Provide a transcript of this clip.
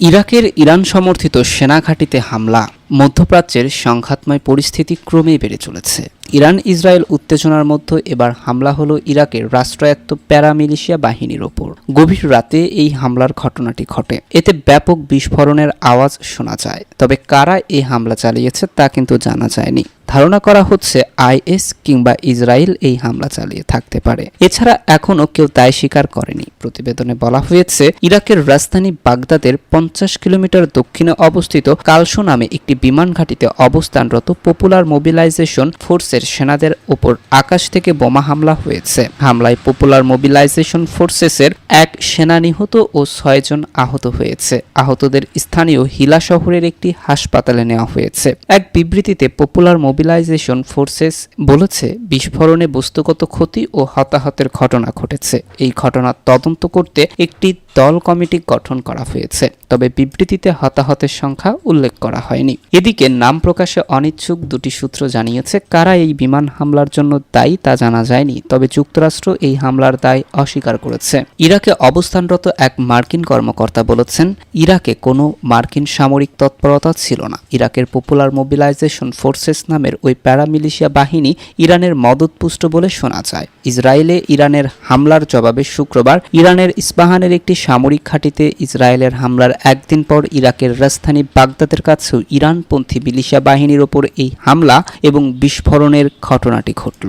ইরাকের ইরান সমর্থিত সেনা ঘাঁটিতে হামলা। মধ্যপ্রাচ্যের সংঘাতময় পরিস্থিতি ক্রমেই বেড়ে চলেছে। ইরান ইসরায়েল উত্তেজনার মধ্যে এবার হামলা হলো ইরাকের রাষ্ট্রায়ত্ত প্যারামিলিশিয়া বাহিনীর ওপর। গভীর রাতে এই হামলার ঘটনাটি ঘটে। এতে ব্যাপক বিস্ফোরণের আওয়াজ শোনা যায়। তবে কারা এই হামলা চালিয়েছে তা কিন্তু জানা যায়নি। ধারণা করা হচ্ছে আইএস কিংবা ইসরায়েল এই হামলা চালিয়ে থাকতে পারে। এছাড়া এখনও কেউ দায় স্বীকার করেনি। প্রতিবেদনে বলা হয়েছে, ইরাকের রাজধানী বাগদাদের পঞ্চাশ কিলোমিটার দক্ষিণে অবস্থিত কালসো নামে একটি বিমান ঘাঁটিতে অবস্থানরত পপুলার মোবিলাইজেশন ফোর্সের সেনাদের ওপর আকাশ থেকে বোমা হামলা হয়েছে। হামলায় পপুলার মোবিলাইজেশন ফোর্সেসের এক সেনা নিহত ও ছয়জন আহত হয়েছে। আহতদের স্থানীয় হিলা শহরের একটি হাসপাতালে নেওয়া হয়েছে। এক বিবৃতিতে পপুলার মোবিলাইজেশন ফোর্সেস বলেছে, বিস্ফোরণে বস্তুগত ক্ষতি ও হতাহতের ঘটনা ঘটেছে। এই ঘটনার তদন্ত করতে একটি দল কমিটি গঠন করা হয়েছে, তবে বিবৃতিতে হতাহতের সংখ্যা উল্লেখ করা হয়নি। এদিকে নাম প্রকাশে অনিচ্ছুক দুটি সূত্র জানিয়েছে, কারা এই বিমান হামলার জন্য দায়ী তা জানা যায়নি, তবে যুক্তরাষ্ট্র এই হামলার দায় অস্বীকার করেছে। ইরাকে অবস্থানরত এক মার্কিন কর্মকর্তা বলেছেন, ইরাকে কোনো মার্কিন সামরিক তৎপরতা ছিল না। ইরাকের পপুলার মোবিলাইজেশন ফোর্সেস নামের ওই প্যারামিলিশিয়া বাহিনী ইরানের মদতপুষ্ট বলে শোনা যায়। ইসরায়েলে ইরানের হামলার জবাবে শুক্রবার ইরানের ইস্পাহানের একটি সামরিক ঘাঁটিতে ইসরায়েলের হামলার একদিন পর ইরাকের রাজধানী বাগদাদের কাছেও ইরানপন্থী মিলিশিয়া বাহিনীর ওপর এই হামলা এবং বিস্ফোরণের ঘটনাটি ঘটল।